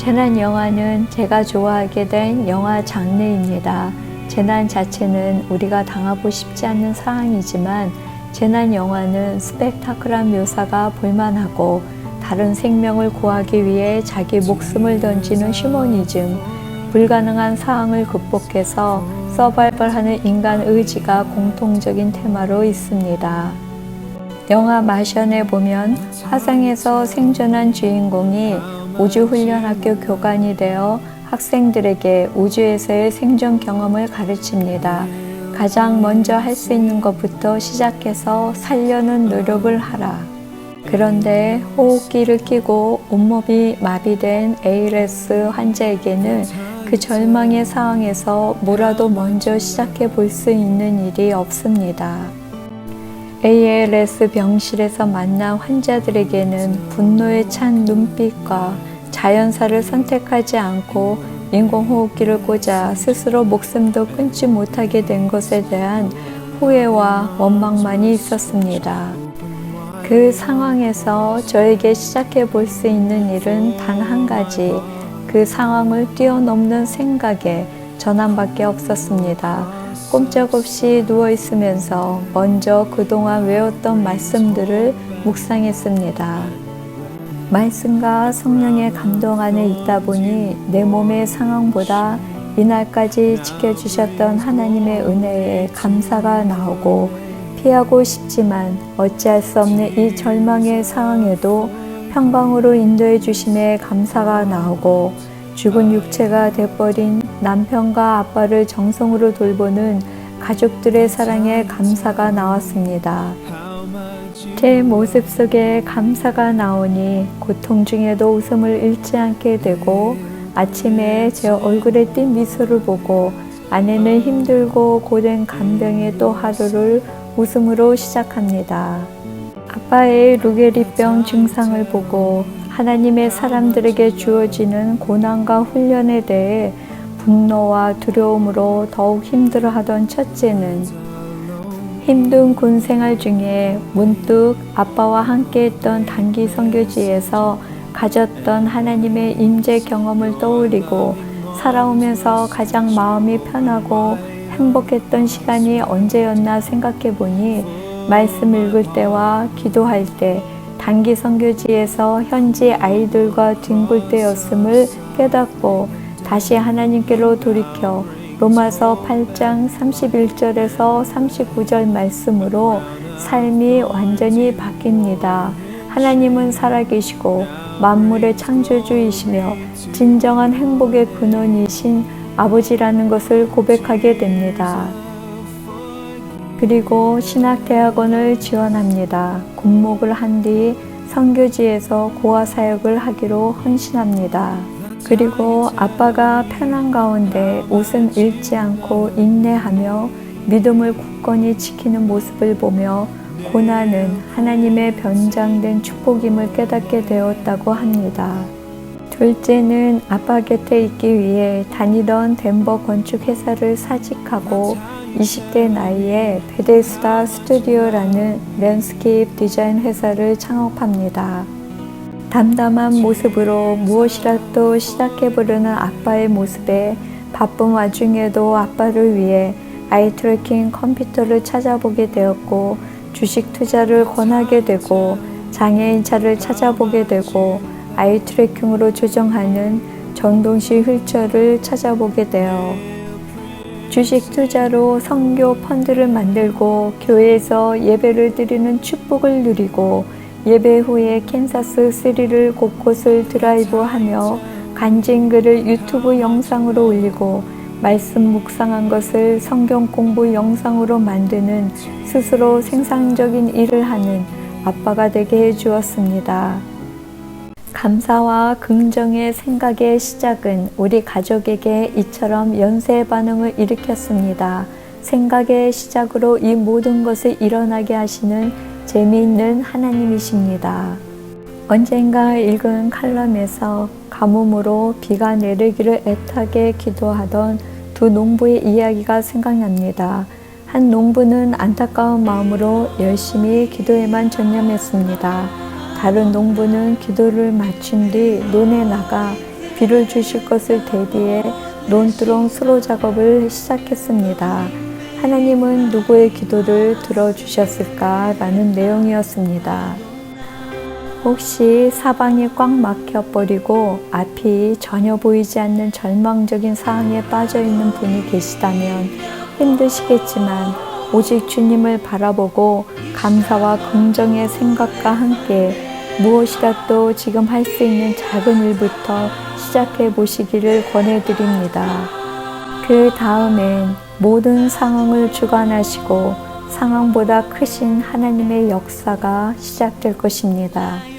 재난 영화는 제가 좋아하게 된 영화 장르입니다. 재난 자체는 우리가 당하고 싶지 않는 상황이지만 재난 영화는 스펙타클한 묘사가 볼만하고 다른 생명을 구하기 위해 자기 목숨을 던지는 휴머니즘, 불가능한 상황을 극복해서 서바이벌하는 인간 의지가 공통적인 테마로 있습니다. 영화 마션에 보면 화성에서 생존한 주인공이 우주훈련학교 교관이 되어 학생들에게 우주에서의 생존 경험을 가르칩니다. 가장 먼저 할 수 있는 것부터 시작해서 살려는 노력을 하라. 그런데 호흡기를 끼고 온몸이 마비된 ALS 환자에게는 그 절망의 상황에서 뭐라도 먼저 시작해 볼 수 있는 일이 없습니다. ALS 병실에서 만난 환자들에게는 분노에 찬 눈빛과 자연사를 선택하지 않고 인공호흡기를 꽂아 스스로 목숨도 끊지 못하게 된 것에 대한 후회와 원망만이 있었습니다. 그 상황에서 저에게 시작해 볼 수 있는 일은 단 한 가지, 그 상황을 뛰어넘는 생각에 전환밖에 없었습니다. 꼼짝없이 누워 있으면서 먼저 그동안 외웠던 말씀들을 묵상했습니다. 말씀과 성령의 감동 안에 있다 보니 내 몸의 상황보다 이날까지 지켜주셨던 하나님의 은혜에 감사가 나오고 피하고 싶지만 어찌할 수 없는 이 절망의 상황에도 평강으로 인도해 주심에 감사가 나오고 죽은 육체가 돼버린 남편과 아빠를 정성으로 돌보는 가족들의 사랑에 감사가 나왔습니다. 제 모습 속에 감사가 나오니 고통 중에도 웃음을 잃지 않게 되고 아침에 제 얼굴에 띈 미소를 보고 아내는 힘들고 고된 간병의 또 하루를 웃음으로 시작합니다. 아빠의 루게리병 증상을 보고 하나님의 사람들에게 주어지는 고난과 훈련에 대해 분노와 두려움으로 더욱 힘들어하던 첫째는 힘든 군 생활 중에 문득 아빠와 함께 했던 단기 선교지에서 가졌던 하나님의 임재 경험을 떠올리고 살아오면서 가장 마음이 편하고 행복했던 시간이 언제였나 생각해 보니 말씀 읽을 때와 기도할 때 단기 선교지에서 현지 아이들과 뒹굴 때였음을 깨닫고 다시 하나님께로 돌이켜 로마서 8장 31절에서 39절 말씀으로 삶이 완전히 바뀝니다. 하나님은 살아계시고 만물의 창조주이시며 진정한 행복의 근원이신 아버지라는 것을 고백하게 됩니다. 그리고 신학대학원을 지원합니다. 군목을 한 뒤 선교지에서 고아 사역을 하기로 헌신합니다. 그리고 아빠가 편한 가운데 웃음 잃지 않고 인내하며 믿음을 굳건히 지키는 모습을 보며 고난은 하나님의 변장된 축복임을 깨닫게 되었다고 합니다. 둘째는 아빠 곁에 있기 위해 다니던 덴버 건축 회사를 사직하고 20대 나이에 베데스다 스튜디오라는 랜스케이프 디자인 회사를 창업합니다. 담담한 모습으로 무엇이라도 시작해보려는 아빠의 모습에 바쁜 와중에도 아빠를 위해 아이 트래킹 컴퓨터를 찾아보게 되었고 주식 투자를 권하게 되고 장애인 차를 찾아보게 되고 아이 트래킹으로 조정하는 전동식 휠체어를 찾아보게 되어 주식 투자로 성교 펀드를 만들고 교회에서 예배를 드리는 축복을 누리고 예배 후에 캔사스 3를 곳곳을 드라이브하며 간증 글을 유튜브 영상으로 올리고 말씀 묵상한 것을 성경 공부 영상으로 만드는 스스로 생산적인 일을 하는 아빠가 되게 해 주었습니다. 감사와 긍정의 생각의 시작은 우리 가족에게 이처럼 연쇄 반응을 일으켰습니다. 생각의 시작으로 이 모든 것을 일어나게 하시는 재미있는 하나님이십니다. 언젠가 읽은 칼럼에서 가뭄으로 비가 내리기를 애타게 기도하던 두 농부의 이야기가 생각납니다. 한 농부는 안타까운 마음으로 열심히 기도에만 전념했습니다. 다른 농부는 기도를 마친 뒤 논에 나가 비를 주실 것을 대비해 논두렁 수로 작업을 시작했습니다. 하나님은 누구의 기도를 들어주셨을까라는 내용이었습니다. 혹시 사방이 꽉 막혀버리고 앞이 전혀 보이지 않는 절망적인 상황에 빠져 있는 분이 계시다면 힘드시겠지만 오직 주님을 바라보고 감사와 긍정의 생각과 함께 무엇이라도 지금 할 수 있는 작은 일부터 시작해 보시기를 권해드립니다. 그 다음엔 모든 상황을 주관하시고 상황보다 크신 하나님의 역사가 시작될 것입니다.